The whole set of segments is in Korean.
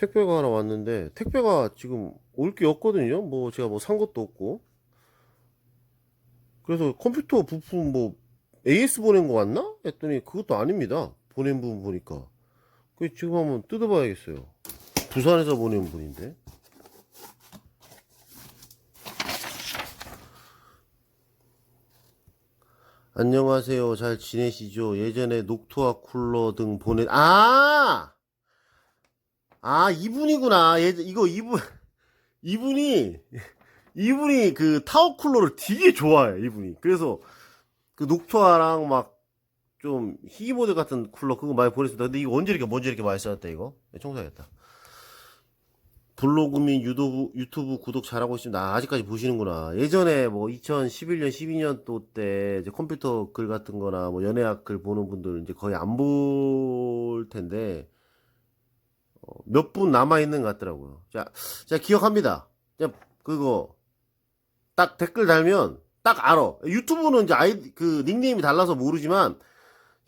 택배가 하나 왔는데 택배가 지금 올 게 없거든요. 뭐 제가 뭐 산 것도 없고. 그래서 컴퓨터 부품 뭐 AS 보낸 거 맞나? 했더니 그것도 아닙니다. 보낸 부분 보니까. 그 지금 한번 뜯어봐야겠어요. 부산에서 보낸 분인데. 안녕하세요. 잘 지내시죠? 예전에 녹토와 쿨러 등 보내, 아! 아, 이분이구나. 예, 이거 이분, 이분이, 이분이 그 타워 쿨러를 되게 좋아해, 이분이. 그래서 그 녹토아랑 막 좀 희귀모델 같은 쿨러 그거 많이 보냈습니다. 근데 이거 언제 이렇게 먼저 이렇게 많이 써놨다, 이거? 네, 청소해야겠다. 블로그 및 유튜브, 유튜브 구독 잘하고 있습니다. 아, 아직까지 보시는구나. 예전에 뭐 2011년, 12년도 때 이제 컴퓨터 글 같은 거나 뭐 연예학 글 보는 분들 이제 거의 안 볼 텐데, 어, 몇 분 남아있는 것 같더라고요. 자, 제가 기억합니다. 자, 그거, 딱 댓글 달면 딱 알아. 유튜브는 이제 아이, 그 닉네임이 달라서 모르지만,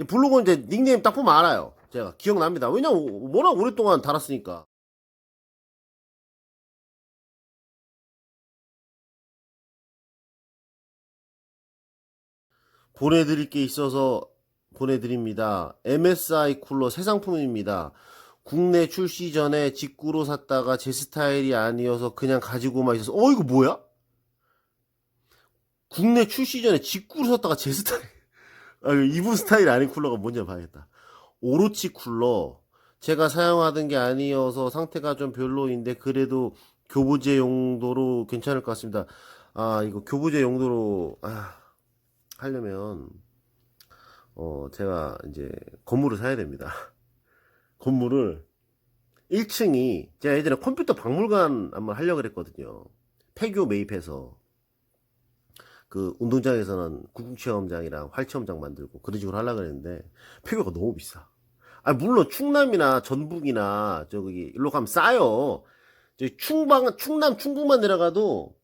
블로그는 이제 닉네임 딱 보면 알아요. 제가 기억납니다. 왜냐면 워낙 오랫동안 달았으니까. 보내드릴 게 있어서 보내드립니다. MSI 쿨러 새 상품입니다. 국내 출시 전에 직구로 샀다가 제 스타일이 아니어서 그냥 가지고만 있어서 어 이거 뭐야? 국내 출시 전에 직구로 샀다가 제 스타일 아, 이분 스타일 아닌 쿨러가 뭔지 봐야겠다. 오로치 쿨러 제가 사용하던 게 아니어서 상태가 좀 별로인데 그래도 교보제 용도로 괜찮을 것 같습니다. 아 이거 교보제 용도로 아, 하려면 어 제가 이제 건물을 사야 됩니다. 건물을 1층이 제가 예전에 컴퓨터 박물관 한번 하려고 그랬거든요. 폐교 매입해서 그 운동장에서는 구국체험장이랑 활체험장 만들고 그런 식으로 하려고 그랬는데 폐교가 너무 비싸. 아 물론 충남이나 전북이나 저기 일로 가면 싸요. 저기 충방 충남 충북만 내려가도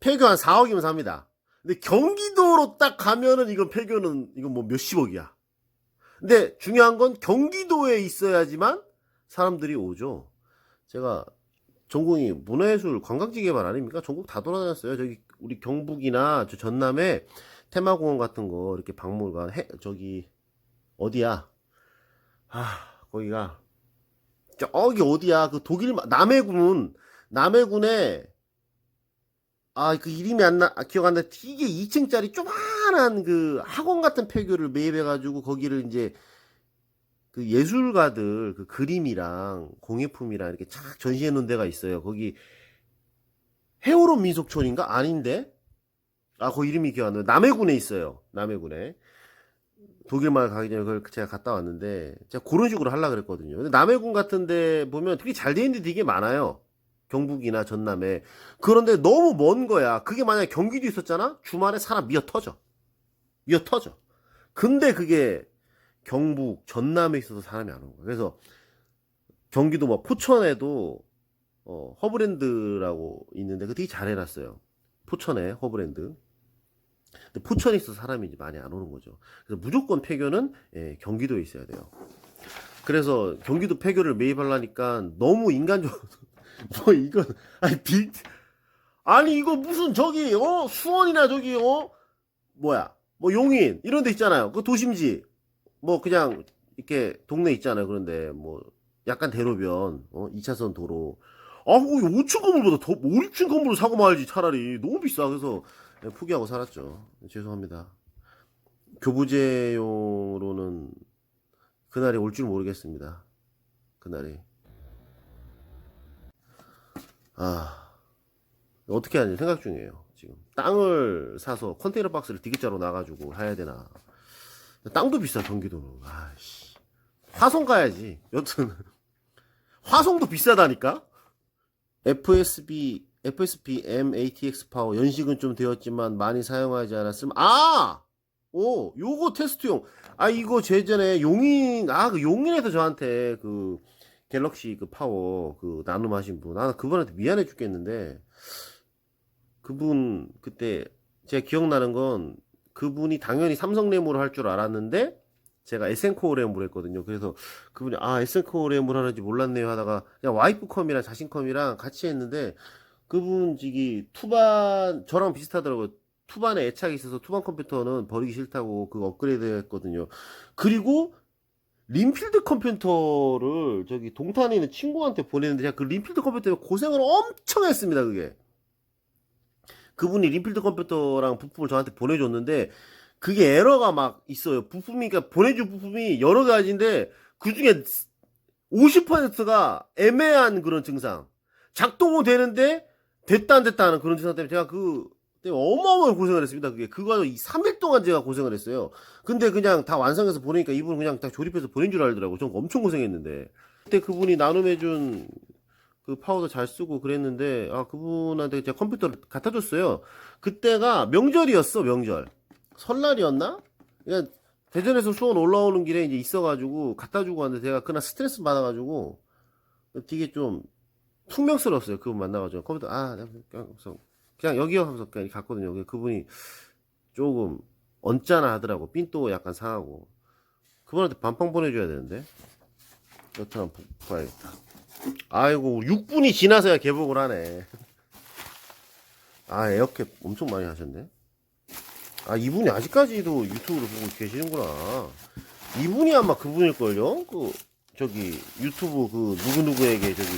폐교 한 4억이면 삽니다. 근데 경기도로 딱 가면은 이건 폐교는 이건 뭐 몇십억이야. 근데 중요한 건 경기도에 있어야지만 사람들이 오죠. 제가 전공이 문화예술 관광지 개발 아닙니까? 전국 다 돌아다녔어요. 저기 우리 경북이나 저 전남에 테마공원 같은 거 이렇게 박물관 해 저기 어디야? 아 거기가 저기 어디야? 그 독일 마- 남해군 남해군에 아 그 이름이 안 나, 아, 기억 안 나. 이게 2층짜리 조그만한 그 학원 같은 폐교를 매입해가지고 거기를 이제 그 예술가들 그 그림이랑 공예품이랑 이렇게 착 전시해 놓은 데가 있어요. 거기 해오로 민속촌인가? 아닌데? 아, 그 이름이 기억 안 나요. 남해군에 있어요. 남해군에. 독일말 가기 전에 그걸 제가 갔다 왔는데, 제가 그런 식으로 하려고 그랬거든요. 근데 남해군 같은 데 보면 되게 잘 돼 있는 데 되게 많아요. 경북이나 전남에. 그런데 너무 먼 거야. 그게 만약에 경기도 있었잖아? 주말에 사람 미어 터져. 미어 터져. 근데 그게 경북, 전남에 있어서 사람이 안 오는 거야. 그래서 경기도 뭐 포천에도 어, 허브랜드라고 있는데 그 되게 잘 해놨어요. 포천에 허브랜드. 근데 포천에 있어서 사람이 이제 많이 안 오는 거죠. 그래서 무조건 폐교는 예, 경기도에 있어야 돼요. 그래서 경기도 폐교를 매입하려니까 너무 인간적으로 뭐 이건 아니 비 아니 이거 무슨 저기 어 수원이나 저기 어 뭐야 뭐 용인 이런 데 있잖아요. 그 도심지 뭐 그냥 이렇게 동네 있잖아요. 그런데 뭐 약간 대로변 어 2차선 도로 아 그거 5층 건물보다 더 5, 6층 건물을 사고 말지 차라리 너무 비싸 그래서 예, 포기하고 살았죠. 죄송합니다. 교부제용으로는 그날이 올 줄 모르겠습니다. 그날이 아 어떻게 하는지 생각 중이에요. 지금 땅을 사서 컨테이너 박스를 디귿자로 놔가지고 해야 되나. 땅도 비싸 경기도는. 아씨 화성 가야지. 여튼 화성도 비싸다니까. FSB FSP M ATX 파워 연식은 좀 되었지만 많이 사용하지 않았음. 아! 오, 요거 테스트용. 아, 이거 제전에 용인, 아, 그 용인에서 저한테 그 갤럭시 그 파워 그 나눔하신 분. 아, 그분한테 미안해 죽겠는데. 그분 그때 제가 기억나는 건 그분이 당연히 삼성 레모를 할 줄 알았는데 제가 에센코어램으로 했거든요. 그래서 그분이 아 에센코어램을 하는지 몰랐네요 하다가 그냥 와이프컴이랑 자신컴이랑 같이 했는데 그분 지기 투반 저랑 비슷하더라고요. 투반에 애착이 있어서 투반 컴퓨터는 버리기 싫다고 그 업그레이드 했거든요. 그리고 림필드 컴퓨터를 저기 동탄에 있는 친구한테 보냈는데 제가 그 림필드 컴퓨터 때문에 고생을 엄청 했습니다. 그게 그분이 림필드 컴퓨터랑 부품을 저한테 보내줬는데 그게 에러가 막 있어요. 부품이 그러니까 보내준 부품이 여러 가지인데 그 중에 50%가 애매한 그런 증상. 작동은 되는데 됐다 안 됐다 하는 그런 증상 때문에 제가 그 어마어마한 고생을 했습니다. 그게 그거 3일 동안 제가 고생을 했어요. 근데 그냥 다 완성해서 보내니까 이분은 그냥 다 조립해서 보낸 줄 알더라고. 전 엄청 고생했는데. 그때 그분이 나눔해준 그 파우더 잘 쓰고 그랬는데 아 그분한테 제가 컴퓨터를 갖다 줬어요. 그때가 명절이었어 명절. 설날이었나? 그러니까 대전에서 수원 올라오는 길에 이제 있어가지고 갖다 주고 왔는데 제가 그날 스트레스 받아가지고 되게 좀 퉁명스러웠어요. 그분 만나가지고 컴퓨터 아 그냥 그냥 여기요 하면서 그냥 갔거든요. 그분이 조금 언짢아 하더라고. 삔또 약간 상하고 그분한테 반빵 보내줘야 되는데 여튼 한번 봐야겠다. 아이고 6분이 지나서야 개복을 하네. 아 에어캡 엄청 많이 하셨네. 아 이분이 아직까지도 유튜브를 보고 계시는구나. 이분이 아마 그분일걸요? 그 저기 유튜브 그 누구누구에게 저기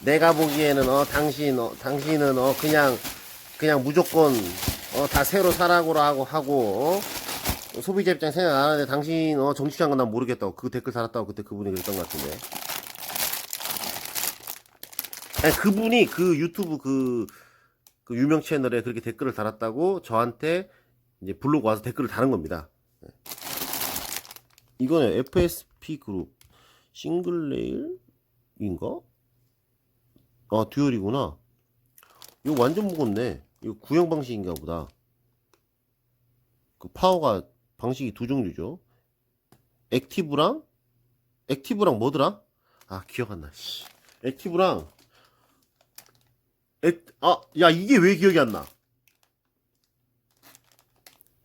내가 보기에는 어 당신 어 당신은 어 그냥 그냥 무조건 어 다 새로 사라고 하고 하고 어? 소비자 입장 생각 안 하는데 당신 어 정치 장관 난 모르겠다고 그 댓글 달았다고 그때 그분이 그랬던 것 같은데. 아니, 그분이 그 유튜브 그, 그 유명 채널에 그렇게 댓글을 달았다고 저한테 이제 블로그 와서 댓글을 다는 겁니다. 네. 이거는 FSP 그룹 싱글레일인가? 아 듀얼이구나. 이거 완전 무겁네. 이거 구형 방식인가 보다. 그 파워가 방식이 두 종류죠. 액티브랑 액티브랑 뭐더라? 아 기억 안 나. 씨. 액티브랑 액, 아, 야, 이게 왜 기억이 안 나?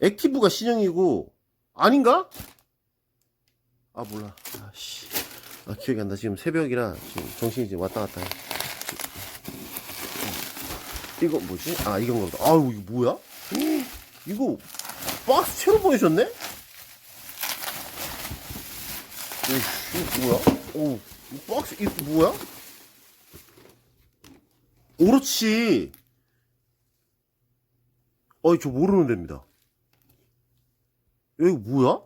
액티브가 신형이고, 아닌가? 아, 몰라. 아, 씨. 아, 기억이 안 나. 지금 새벽이라, 지금 정신이 지금 왔다 갔다 해. 이거 뭐지? 아, 이건 거다. 아유, 이거 뭐야? 이거, 박스 채로 보내셨네? 이거 뭐야? 오, 이 박스, 이거 뭐야? 오로치. 어이, 저 모르는 데입니다. 여기 뭐야?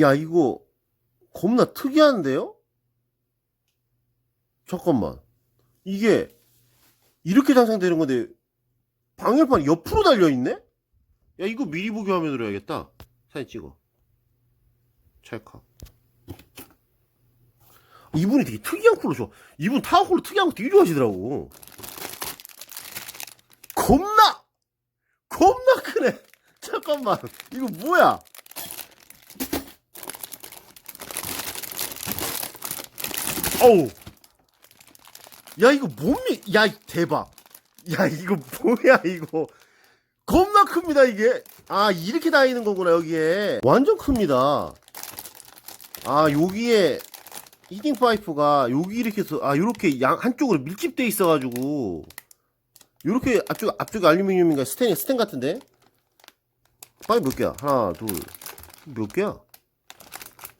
야, 이거 겁나 특이한데요? 잠깐만. 이게 이렇게 장착되는 건데 방열판이 옆으로 달려있네? 야, 이거 미리 보기 화면으로 해야겠다. 사진 찍어. 찰칵. 이분이 되게 특이한 컬러 좋아. 이분 타워 컬러 특이한 거 되게 좋아하시더라고. 겁나! 겁나 크네! 잠깐만. 이거 뭐야? 어우. 야, 이거 몸이, 야, 대박. 야, 이거 뭐야, 이거. 겁나 큽니다, 이게. 아, 이렇게 다니는 거구나, 여기에. 완전 큽니다. 아, 여기에 히딩 파이프가 여기 이렇게 해서 아 요렇게 양 한쪽으로 밀집돼 있어 가지고 요렇게 앞쪽 앞쪽에 알루미늄인가? 스텐 스텐 같은데? 파이프 몇 개야? 하나 둘 몇 개야?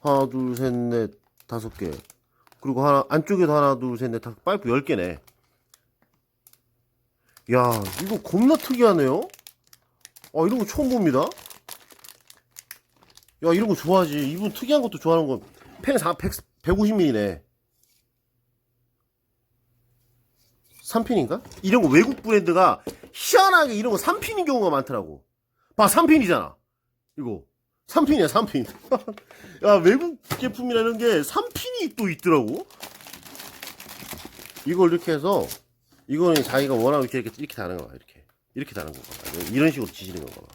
하나 둘 셋 넷 다섯 개. 그리고 하나 안쪽에도 하나 둘 셋 넷 다섯 파이프 열 개네. 야 이거 겁나 특이하네요? 아 이런 거 처음 봅니다 야 이런 거 좋아하지. 이분 특이한 것도 좋아하는 거펜 4, 100, 150mm네. 3핀인가? 이런 거 외국 브랜드가 희한하게 이런 거 3핀인 경우가 많더라고. 봐 3핀이잖아. 이거. 3핀이야 3핀. 야 외국 제품이라는 게 3핀이 또 있더라고. 이걸 이렇게 해서 이거는 자기가 원하고 이렇게 이렇게, 이렇게 다는 거야 이렇게. 이렇게 다는 거야 이런 식으로 지지는 거야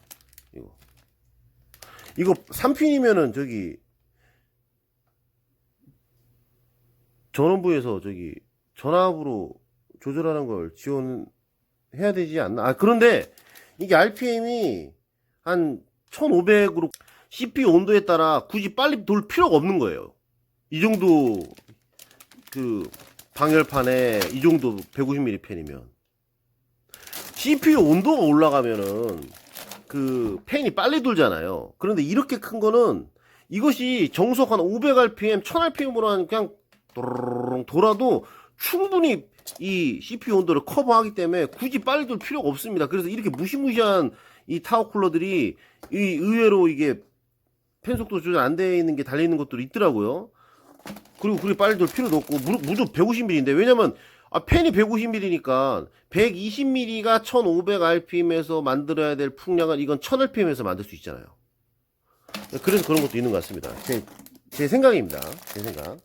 이거 3핀이면은 저기 전원부에서 저기 전압으로 조절하는 걸 지원해야 되지 않나? 아 그런데 이게 RPM이 한 1500으로 CPU 온도에 따라 굳이 빨리 돌 필요가 없는 거예요. 이 정도 그 방열판에 이 정도 150mm 팬이면 CPU 온도가 올라가면은 그 팬이 빨리 돌잖아요. 그런데 이렇게 큰 거는 이것이 정속 한 500rpm, 1000rpm으로 한 그냥 도로롱 돌아도 충분히 이 CPU 온도를 커버하기 때문에 굳이 빨리 돌 필요가 없습니다. 그래서 이렇게 무시무시한 이 타워 쿨러들이 이 의외로 이게 팬 속도 조절 안 돼 있는 게 달려 있는 것들이 있더라고요. 그리고 그리 빨리 돌 필요도 없고 무, 무조 150mm인데 왜냐면 아, 팬이 150mm니까 120mm가 1500rpm에서 만들어야 될 풍량을 이건 1000rpm에서 만들 수 있잖아요. 그래서 그런 것도 있는 것 같습니다. 제, 제 생각입니다. 제 생각.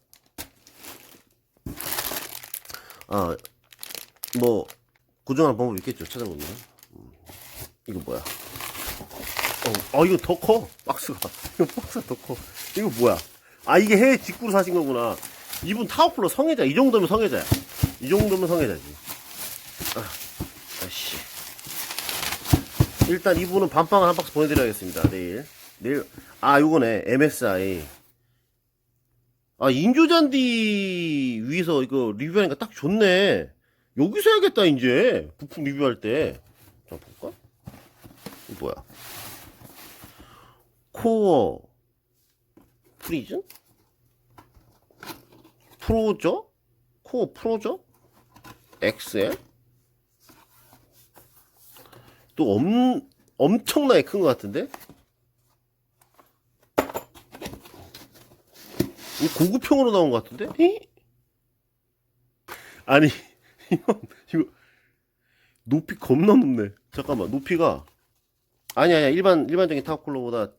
아, 뭐, 고정하는 방법이 있겠죠. 찾아보면. 음, 이거 뭐야. 어, 아, 이거 더 커. 박스가. 이거 박스가 더 커. 이거 뭐야. 아, 이게 해외 직구로 사신 거구나. 이분 타워플러 성애자. 이 정도면 성애자야. 이 정도면 성애자지. 아, 아씨. 일단 이분은 반빵을 한 박스 보내드려야겠습니다. 내일. 내일. 아, 요거네. MSI. 아, 인조잔디 위에서 이거 리뷰하니까 딱 좋네. 여기서 해야겠다, 이제. 부품 리뷰할 때. 자, 볼까? 이거 뭐야? 코어 프리즌? 프로저? 코어 프로 저? XL? 또 엄, 엄청나게 큰 것 같은데? 이거 고급형으로 나온 것 같은데? 히? 아니, 이거, 높이 겁나 높네. 잠깐만, 높이가. 아니, 아니야. 일반, 일반적인 타워쿨러보다,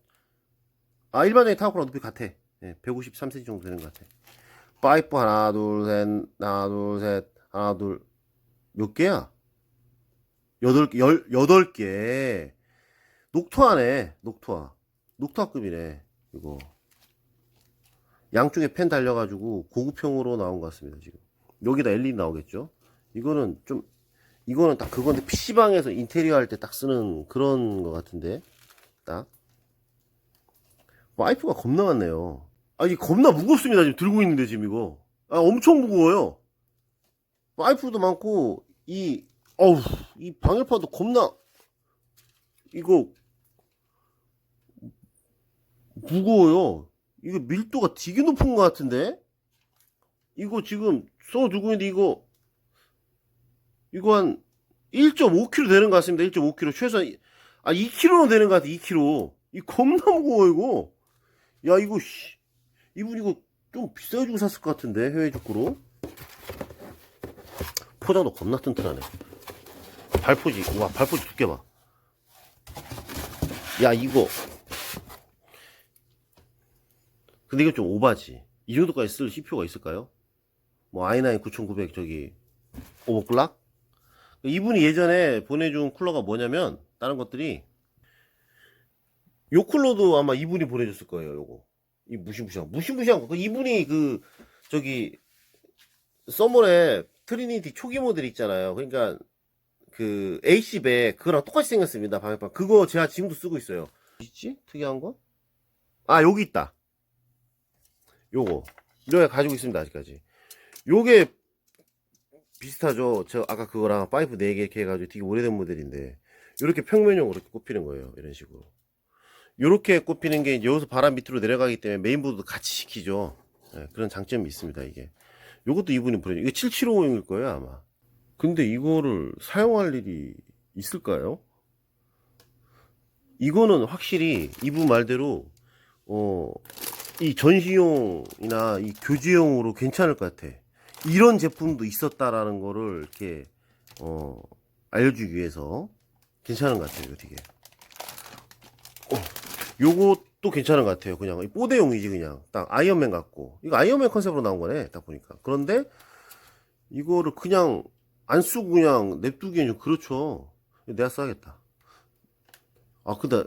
아, 일반적인 타워쿨러 높이 같아. 예, 153cm 정도 되는 것 같아. 파이프 하나, 둘, 셋, 하나, 둘, 셋, 하나, 둘, 몇 개야? 여덟 개, 열, 여덟 개. 녹투하네, 녹투하. 녹투하급이네, 이거. 양쪽에 펜 달려가지고 고급형으로 나온 것 같습니다, 지금. 여기다 LED 나오겠죠? 이거는 좀, 이거는 딱 그건데, PC방에서 인테리어 할 때 딱 쓰는 그런 것 같은데, 딱. 와이프가 겁나 많네요. 아, 이 겁나 무겁습니다, 지금 들고 있는데, 지금 이거. 아, 엄청 무거워요. 와이프도 많고, 이, 어우, 이 방열판도 겁나, 이거, 무거워요. 이거 밀도가 되게 높은 것 같은데? 이거 지금 써두고 있는데 이거 이거 한 1.5kg 되는 것 같습니다. 1.5kg 최소한 이- 아 2kg는 되는 것 같아. 2kg. 이 겁나 무거워 이거. 야 이거 씨 이분 이거 좀 비싸게 주고 샀을 것 같은데 해외 직구로. 포장도 겁나 튼튼하네. 발포지 와 발포지 두께 봐. 야 이거 근데 이거 좀 오바지. 이 정도까지 쓸 CPU가 있을까요? 뭐 i9 9900 저기 오버클락? 이분이 예전에 보내준 쿨러가 뭐냐면 다른 것들이 요 쿨러도 아마 이분이 보내줬을 거예요. 요거 이 무시무시한 무시무시한 거. 그 이분이 그 저기 서머의 트리니티 초기 모델 있잖아요. 그러니까 그 AC100 그거랑 똑같이 생겼습니다. 방열판 그거 제가 지금도 쓰고 있어요. 있지? 특이한 거? 아 여기 있다. 요거 이렇게 가지고 있습니다 아직까지 요게 비슷하죠 저 아까 그거랑 파이프 4개 이렇게 해가지고 되게 오래된 모델인데 이렇게 평면형으로 꼽히는 거예요 이런 식으로 요렇게 꼽히는 게 이제 여기서 바람 밑으로 내려가기 때문에 메인보드도 같이 시키죠 예, 그런 장점이 있습니다 이게 요것도 이분이 보내줘 이게 7750일 거예요 아마 근데 이거를 사용할 일이 있을까요? 이거는 확실히 이분 말대로 어, 이 전시용이나 이 교주용으로 괜찮을 것 같아. 이런 제품도 있었다라는 거를 이렇게 어, 알려주기 위해서 괜찮은 것 같아요. 되게. 어, 요것 도 괜찮은 것 같아요. 그냥 이 뽀대용이지 그냥 딱 아이언맨 같고 이거 아이언맨 컨셉으로 나온 거네. 딱 보니까. 그런데 이거를 그냥 안 쓰고 그냥 냅두기엔 좀 그렇죠. 내가 써야겠다. 아 근데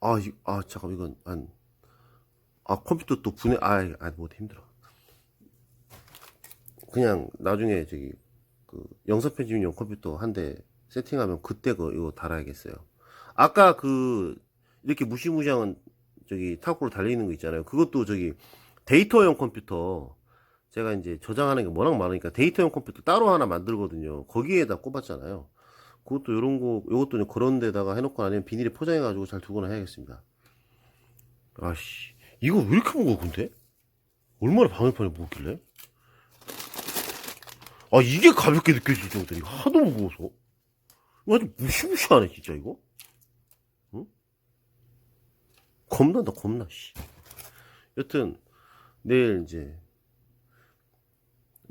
아, 이, 아 잠깐 이건 한아 컴퓨터 또 분해 아이 아뭐 힘들어 그냥 나중에 저기 그 영상 편집용 컴퓨터 한 대 세팅하면 그때 그 이거 달아야겠어요 아까 그 이렇게 무시무시한 저기 타코로 달려있는 거 있잖아요. 그것도 저기 데이터용 컴퓨터 제가 이제 저장하는 게 워낙 많으니까 데이터용 컴퓨터 따로 하나 만들거든요. 거기에다 꼽았잖아요. 그것도 요런 거, 이제 그런 데다가 해놓고 아니면 비닐에 포장해가지고 잘 두거나 해야겠습니다. 아씨, 이거 왜 이렇게 무거워, 근데? 얼마나 방열판이 무겁길래? 아, 이게 가볍게 느껴질 정도로 하도 무거워서. 아주 무시무시하네, 진짜, 이거. 응? 겁난다, 겁나, 씨. 여튼, 내일 이제,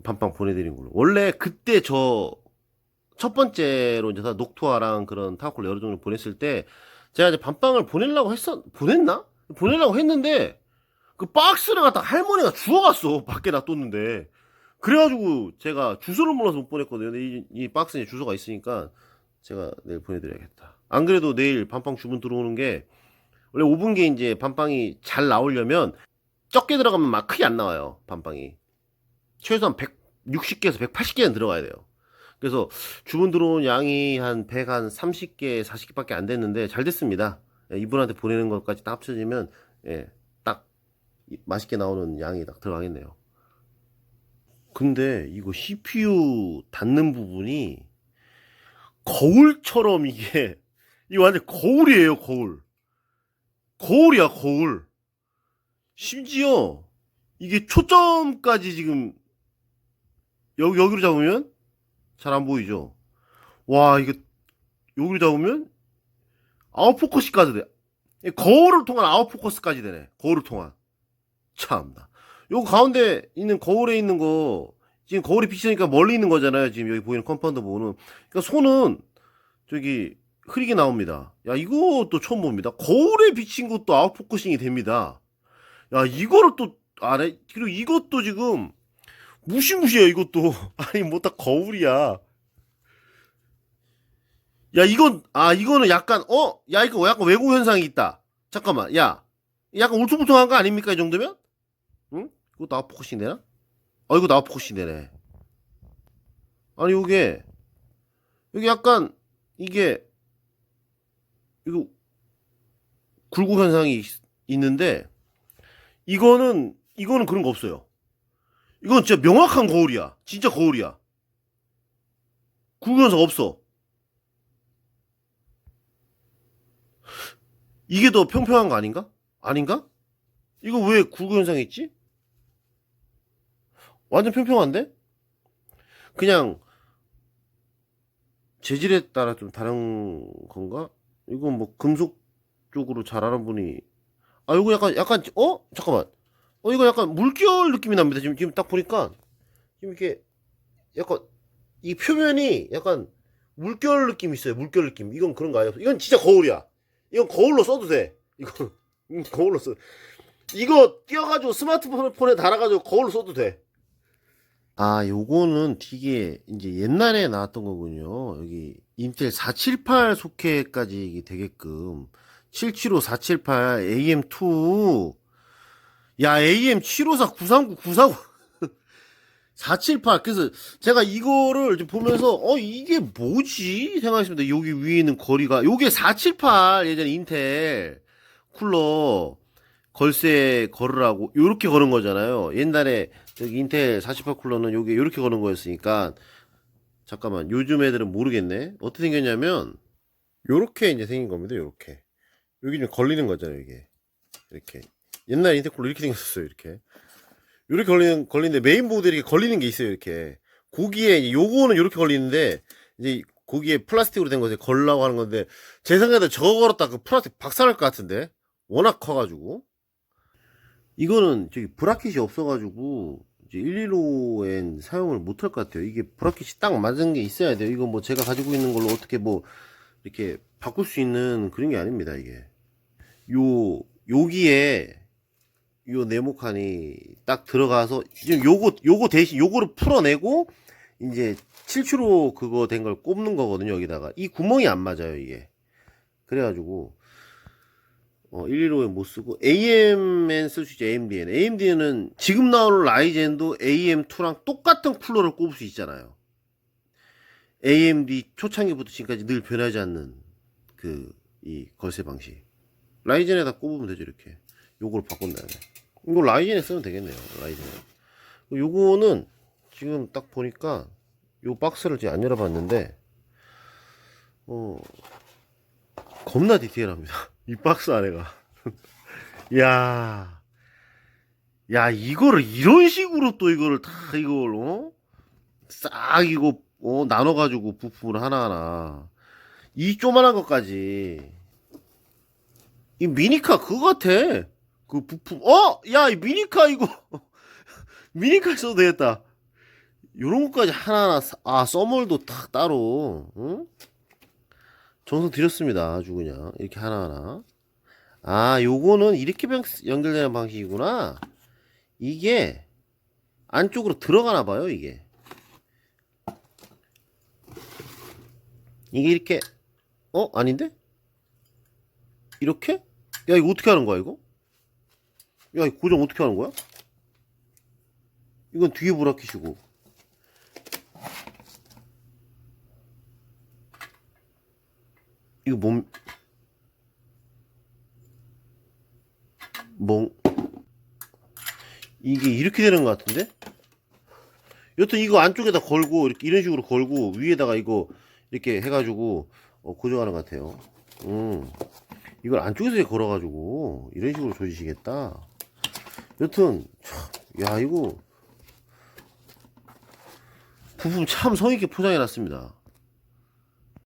밤빵 보내드린 걸로. 원래 그때 저, 첫 번째로 이제 다 녹투아랑 그런 타코를 여러 종류 보냈을 때, 제가 이제 밤빵을 보내려고 했었, 보냈나? 보내려고 했는데, 그 박스를 갖다 할머니가 주워갔어. 밖에 놔뒀는데. 그래가지고 제가 주소를 몰라서 못 보냈거든요. 근데 이, 이 박스에 주소가 있으니까 제가 내일 보내드려야겠다. 안 그래도 내일 밤빵 주문 들어오는 게 원래 5분기에 이제 밤빵이 잘 나오려면 적게 들어가면 막 크게 안 나와요. 밤빵이. 최소한 160개에서 180개는 들어가야 돼요. 그래서 주문 들어온 양이 한 100, 한 30개, 40개밖에 안 됐는데 잘 됐습니다. 예, 이분한테 보내는 것까지 딱 합쳐지면 예, 딱 이- 맛있게 나오는 양이 딱 들어가겠네요. 근데 이거 CPU 닿는 부분이 거울처럼 이게 이거 완전 거울이에요, 거울. 거울이야, 거울. 심지어 이게 초점까지 지금 여기 여기로 잡으면 잘 안 보이죠. 와, 이거 여기로 잡으면 아웃포커스까지 돼. 이 거울을 통한 아웃포커스까지 되네. 거울을 통한. 참나. 요 가운데 있는 거울에 있는 거 지금 거울이 비치니까 멀리 있는 거잖아요. 지금 여기 보이는 컴파운드 부분은. 그러니까 손은 저기 흐리게 나옵니다. 야, 이것도 처음 봅니다. 거울에 비친 것도 아웃포커싱이 됩니다. 야, 이거를 또 아래 그리고 이것도 지금 무시무시해 이것도. 아니 뭐 다 거울이야. 야, 이건 아 이거는 약간 어? 야, 이거 약간 왜곡 현상이 있다. 잠깐만. 야. 약간 울퉁불퉁한 거 아닙니까? 이 정도면? 응? 이거 나와 포커싱 되나? 아, 이거 나와 포커싱 되네. 아니, 요게, 여기 약간, 이게, 이거, 굴곡 현상이 있, 있는데, 이거는, 이거는 그런 거 없어요. 이건 진짜 명확한 거울이야. 진짜 거울이야. 굴곡 현상 없어. 이게 더 평평한 거 아닌가? 아닌가? 이거 왜 굴곡 현상이 있지? 완전 평평한데? 그냥 재질에 따라 좀 다른 건가? 이건 뭐 금속 쪽으로 잘 아는 분이. 아 이거 약간 약간 어? 잠깐만. 어 이거 약간 물결 느낌이 납니다. 지금 지금 딱 보니까. 지금 이렇게 약간 이 표면이 약간 물결 느낌 있어요. 물결 느낌. 이건 그런 거 아니야. 이건 진짜 거울이야. 이건 거울로 써도 돼. 이거 음, 거울로 써. 이거 띄어가지고 스마트폰에 달아가지고 거울로 써도 돼. 아, 요거는 되게 이제 옛날에 나왔던 거군요. 여기 인텔 478 소켓까지 되게끔 775, 478, AM2. 야, AM754, 939, 949. 478. 그래서 제가 이거를 이제 보면서 어 이게 뭐지 생각했습니다. 여기 위에 있는 거리가 요게 478 예전에 인텔 쿨러 걸쇠 걸으라고 요렇게 거는 거잖아요. 옛날에 저기 인텔 48 쿨러는 요게 요렇게 거는 거였으니까 잠깐만 요즘 애들은 모르겠네. 어떻게 생겼냐면 요렇게 이제 생긴 겁니다. 요렇게 여기 좀 걸리는 거잖아요. 이게 이렇게 옛날 인텔 쿨러 이렇게 생겼었어요. 이렇게 요렇게 걸리는 걸리는데 메인보드에 이렇게 걸리는 게 있어요. 이렇게 고기에 요거는 요렇게 걸리는데 이제 고기에 플라스틱으로 된 것에 걸라고 하는 건데 제 생각에 저거 걸었다 그 플라스틱 박살날 것 같은데 워낙 커가지고 이거는 저기 브라켓이 없어가지고 이제 115엔 사용을 못 할 것 같아요. 이게 브라켓이 딱 맞은 게 있어야 돼요. 이거 뭐 제가 가지고 있는 걸로 어떻게 뭐 이렇게 바꿀 수 있는 그런 게 아닙니다. 이게 요 여기에 요 네모칸이 딱 들어가서 지금 요거 요거 대신 요거를 풀어내고 이제 775 그거 된 걸 꼽는 거거든요. 여기다가 이 구멍이 안 맞아요. 이게 그래가지고 어, 115에 못 쓰고 AM엔 쓸수 있죠. AMD에는. AMD는 지금 나오는 라이젠도 AM2랑 똑같은 쿨러를 꼽을 수 있잖아요. AMD 초창기부터 지금까지 늘 변하지 않는 그 이 걸쇠 방식. 라이젠에다 꼽으면 되죠, 이렇게. 요걸 바꾼 다음에. 이거 라이젠에 쓰면 되겠네요, 라이젠에. 요거는 지금 딱 보니까 요 박스를 제가 안 열어봤는데, 어, 겁나 디테일합니다. 이 박스 안에가. 야 야, 이거를 이런 식으로 또 이거를 다 이걸, 어? 싹 이거, 어, 나눠가지고 부품을 하나하나. 이 조만한 것까지. 이 미니카 그거 같아. 그 부품, 어? 야, 이 미니카 이거. 미니카 써도 되겠다. 요런 것까지 하나하나, 사- 아, 써멀도 딱 따로, 응? 정성 드렸습니다. 아주 그냥. 이렇게 하나하나. 아, 요거는 이렇게 병- 연결되는 방식이구나. 이게 안쪽으로 들어가나 봐요, 이게. 이게 이렇게, 어? 아닌데? 이렇게? 야, 이거 어떻게 하는 거야, 이거? 야, 이 고정 어떻게 하는 거야? 이건 뒤에 브라켓이고. 이거 몸, 뭐, 이게 이렇게 되는 것 같은데? 여튼 이거 안쪽에다 걸고, 이렇게 이런 식으로 걸고, 위에다가 이거 이렇게 해가지고, 어, 고정하는 것 같아요. 음. 이걸 안쪽에서 걸어가지고, 이런 식으로 조지시겠다. 여튼, 참, 야, 이거, 부품 참 성의있게 포장해 놨습니다.